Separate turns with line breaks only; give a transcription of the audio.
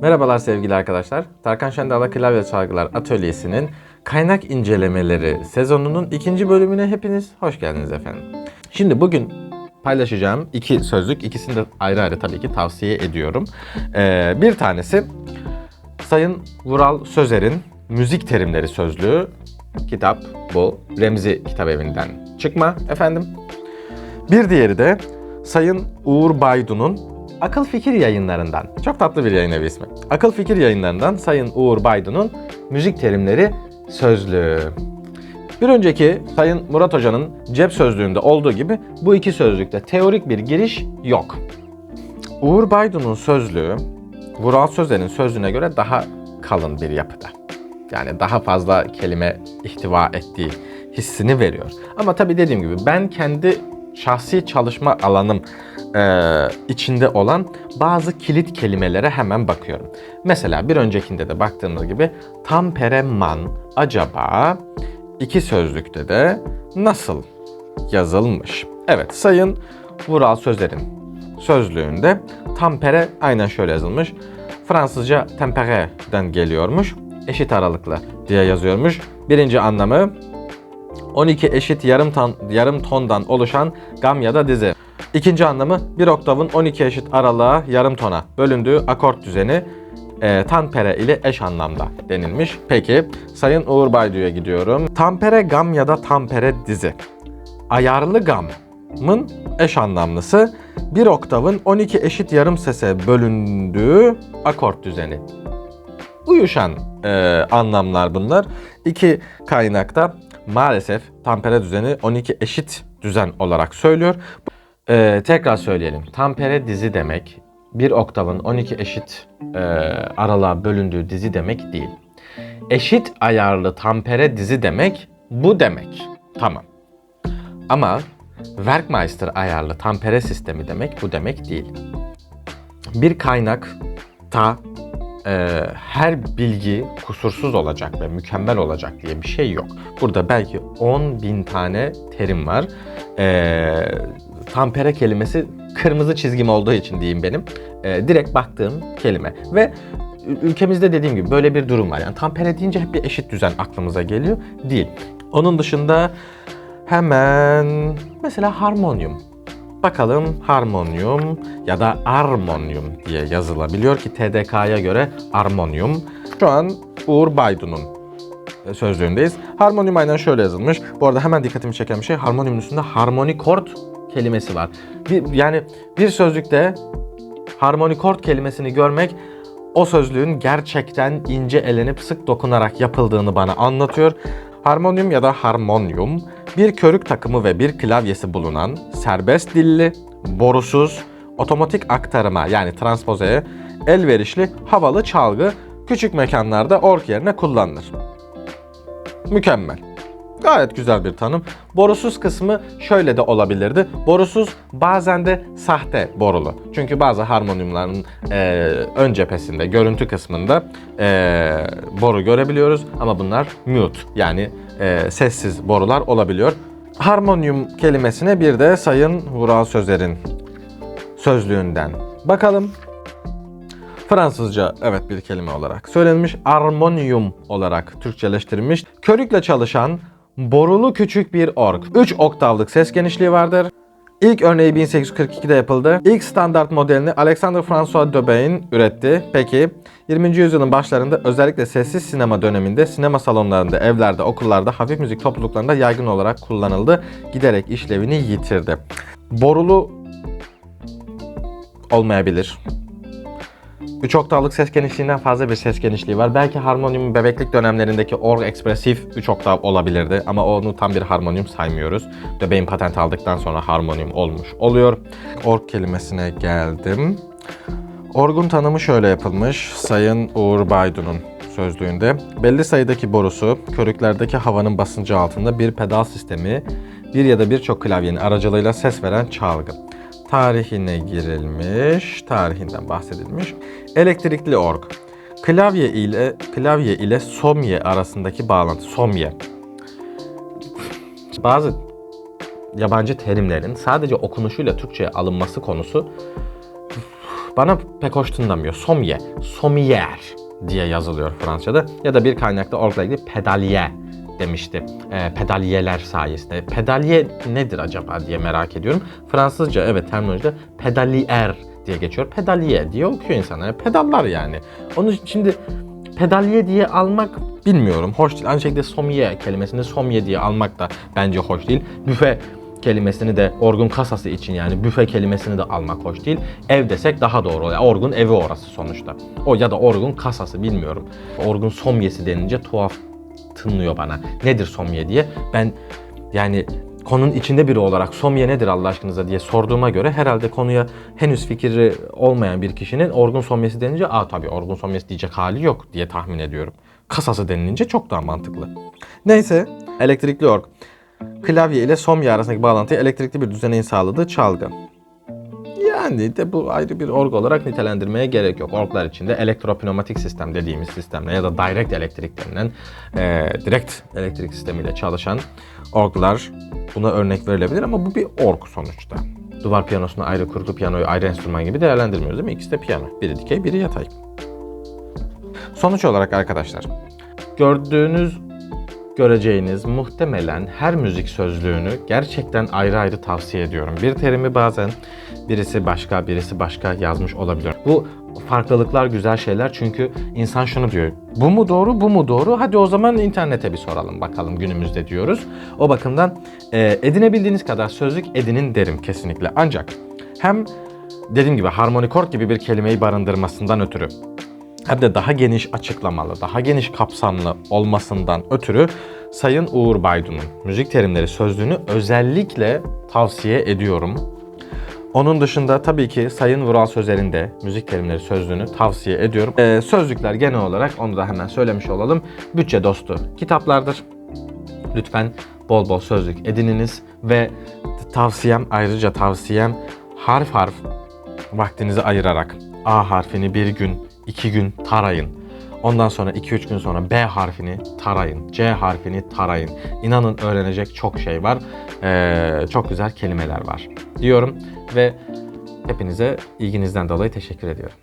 Merhabalar sevgili arkadaşlar. Tarkan Şendal'a Klavye Çalgılar Atölyesi'nin kaynak incelemeleri sezonunun ikinci bölümüne hepiniz hoş geldiniz efendim. Şimdi bugün paylaşacağım iki sözlük, ikisini de ayrı ayrı tabii ki tavsiye ediyorum. Ee, bir tanesi Sayın Vural Sözer'in Müzik Terimleri Sözlüğü. Kitap bu. Remzi Kitap Evi'nden çıkma efendim. Bir diğeri de Sayın Uğur Baydun'un Akıl Fikir yayınlarından. Çok tatlı bir yayın evi ismi. Akıl Fikir yayınlarından Sayın Uğur Baydun'un Müzik Terimleri Sözlüğü. Bir önceki Sayın Murat Hoca'nın cep sözlüğünde olduğu gibi bu iki sözlükte teorik bir giriş yok. Uğur Baydun'un sözlüğü, Vural Sözer'in sözlüğüne göre daha kalın bir yapıda. Yani daha fazla kelime ihtiva ettiği hissini veriyor. Ama tabii dediğim gibi ben kendi şahsi çalışma alanım eee, içinde olan bazı kilit kelimelere hemen bakıyorum. Mesela bir öncekinde de baktığımız gibi tampereman acaba iki sözlükte de nasıl yazılmış? Evet Sayın Vural Sözer'in sözlüğünde tampere aynen şöyle yazılmış. Fransızca tempere'den geliyormuş. Eşit aralıklı diye yazıyormuş. Birinci anlamı 12 eşit yarım ton, yarım tondan oluşan gam ya da dizi. İkinci anlamı bir oktavın 12 eşit aralığa yarım tona bölündüğü akort düzeni e, tampere ile eş anlamda denilmiş. Peki Sayın Uğur Baydu'ya gidiyorum. Tampere gam ya da tampere dizi. Ayarlı gamın eş anlamlısı bir oktavın 12 eşit yarım sese bölündüğü akort düzeni uyuşan e, anlamlar bunlar. İki kaynakta maalesef tampere düzeni 12 eşit düzen olarak söylüyor. E, tekrar söyleyelim. Tampere dizi demek bir oktavın 12 eşit e, aralığa bölündüğü dizi demek değil. Eşit ayarlı tampere dizi demek bu demek. Tamam. Ama Werkmeister ayarlı tampere sistemi demek bu demek değil. Bir kaynakta e, her bilgi kusursuz olacak ve mükemmel olacak diye bir şey yok. Burada belki 10 bin tane terim var. E, tampere kelimesi kırmızı çizgim olduğu için diyeyim benim. E, direkt baktığım kelime. Ve ül- ülkemizde dediğim gibi böyle bir durum var. Yani tampere deyince hep bir eşit düzen aklımıza geliyor. Değil. Onun dışında hemen mesela harmonyum. Bakalım harmonyum ya da armonyum diye yazılabiliyor ki TDK'ya göre armonyum. Şu an Uğur Baydun'un sözlüğündeyiz. Harmonyum aynen şöyle yazılmış. Bu arada hemen dikkatimi çeken bir şey harmonyumun üstünde harmonikord kelimesi var. Bir, yani bir sözlükte harmonikord kelimesini görmek o sözlüğün gerçekten ince elenip sık dokunarak yapıldığını bana anlatıyor. Harmonyum ya da harmonyum bir körük takımı ve bir klavyesi bulunan serbest dilli, borusuz, otomatik aktarıma yani transpozeye elverişli havalı çalgı küçük mekanlarda org yerine kullanılır. Mükemmel. Gayet güzel bir tanım. Borusuz kısmı şöyle de olabilirdi. Borusuz bazen de sahte borulu. Çünkü bazı harmonyumların e, ön cephesinde, görüntü kısmında e, boru görebiliyoruz. Ama bunlar mute yani e, sessiz borular olabiliyor. Harmonyum kelimesine bir de Sayın Vural Sözer'in sözlüğünden bakalım. Fransızca evet bir kelime olarak söylenmiş. Armonium olarak Türkçeleştirilmiş. Körükle çalışan borulu küçük bir org. 3 oktavlık ses genişliği vardır. İlk örneği 1842'de yapıldı. İlk standart modelini Alexander François Debain üretti. Peki 20. yüzyılın başlarında özellikle sessiz sinema döneminde sinema salonlarında, evlerde, okullarda, hafif müzik topluluklarında yaygın olarak kullanıldı. Giderek işlevini yitirdi. Borulu olmayabilir. 3 oktavlık ses genişliğinden fazla bir ses genişliği var. Belki harmonyum bebeklik dönemlerindeki org ekspresif 3 oktav olabilirdi ama onu tam bir harmonyum saymıyoruz. Döbeğin patent aldıktan sonra harmonyum olmuş oluyor. Org kelimesine geldim. Orgun tanımı şöyle yapılmış. Sayın Uğur Baydun'un sözlüğünde. Belli sayıdaki borusu, körüklerdeki havanın basıncı altında bir pedal sistemi, bir ya da birçok klavyenin aracılığıyla ses veren çalgı. Tarihine girilmiş, tarihinden bahsedilmiş. Elektrikli org. Klavye ile klavye ile somye arasındaki bağlantı. Somye. Bazı yabancı terimlerin sadece okunuşuyla Türkçe'ye alınması konusu bana pek hoş tınlamıyor. Somye, somier diye yazılıyor Fransızca'da. Ya da bir kaynakta orgla ilgili pedaliye demişti. E, pedaliyeler sayesinde. Pedaliye nedir acaba diye merak ediyorum. Fransızca evet terminolojide pedalier diye geçiyor. Pedaliye diye okuyor insanlar. Pedallar yani. Onun için şimdi pedaliye diye almak bilmiyorum. Hoş değil. Aynı şekilde somye kelimesini somye diye almak da bence hoş değil. Büfe kelimesini de orgun kasası için yani büfe kelimesini de almak hoş değil. Ev desek daha doğru oluyor. Orgun evi orası sonuçta. O ya da orgun kasası bilmiyorum. Orgun somyesi denince tuhaf tınlıyor bana. Nedir somye diye. Ben yani konunun içinde biri olarak somye nedir Allah aşkınıza diye sorduğuma göre herhalde konuya henüz fikri olmayan bir kişinin orgun somyesi denince aa tabii orgun somyesi diyecek hali yok diye tahmin ediyorum. Kasası denilince çok daha mantıklı. Neyse elektrikli org. Klavye ile somya arasındaki bağlantıyı elektrikli bir düzeneğin sağladığı çalgı. Yani de bu ayrı bir org olarak nitelendirmeye gerek yok. Orglar içinde elektropneumatik sistem dediğimiz sistemle ya da direct elektrik denilen e, direkt elektrik sistemiyle çalışan orglar buna örnek verilebilir ama bu bir org sonuçta. Duvar piyanosunu ayrı, kurgu piyanoyu ayrı enstrüman gibi değerlendirmiyoruz değil mi? İkisi de piyano. Biri dikey, biri yatay. Sonuç olarak arkadaşlar, gördüğünüz göreceğiniz muhtemelen her müzik sözlüğünü gerçekten ayrı ayrı tavsiye ediyorum. Bir terimi bazen birisi başka, birisi başka yazmış olabilir. Bu farklılıklar güzel şeyler çünkü insan şunu diyor. Bu mu doğru, bu mu doğru? Hadi o zaman internete bir soralım bakalım günümüzde diyoruz. O bakımdan e, edinebildiğiniz kadar sözlük edinin derim kesinlikle. Ancak hem dediğim gibi harmonikord gibi bir kelimeyi barındırmasından ötürü hem de daha geniş açıklamalı, daha geniş kapsamlı olmasından ötürü Sayın Uğur Baydun'un müzik terimleri sözlüğünü özellikle tavsiye ediyorum. Onun dışında tabii ki Sayın Vural Sözer'in de müzik terimleri sözlüğünü tavsiye ediyorum. Ee, sözlükler genel olarak onu da hemen söylemiş olalım. Bütçe dostu kitaplardır. Lütfen bol bol sözlük edininiz ve tavsiyem ayrıca tavsiyem harf harf vaktinizi ayırarak A harfini bir gün, iki gün tarayın. Ondan sonra 2-3 gün sonra B harfini tarayın. C harfini tarayın. İnanın öğrenecek çok şey var. Ee, çok güzel kelimeler var diyorum ve hepinize ilginizden dolayı teşekkür ediyorum.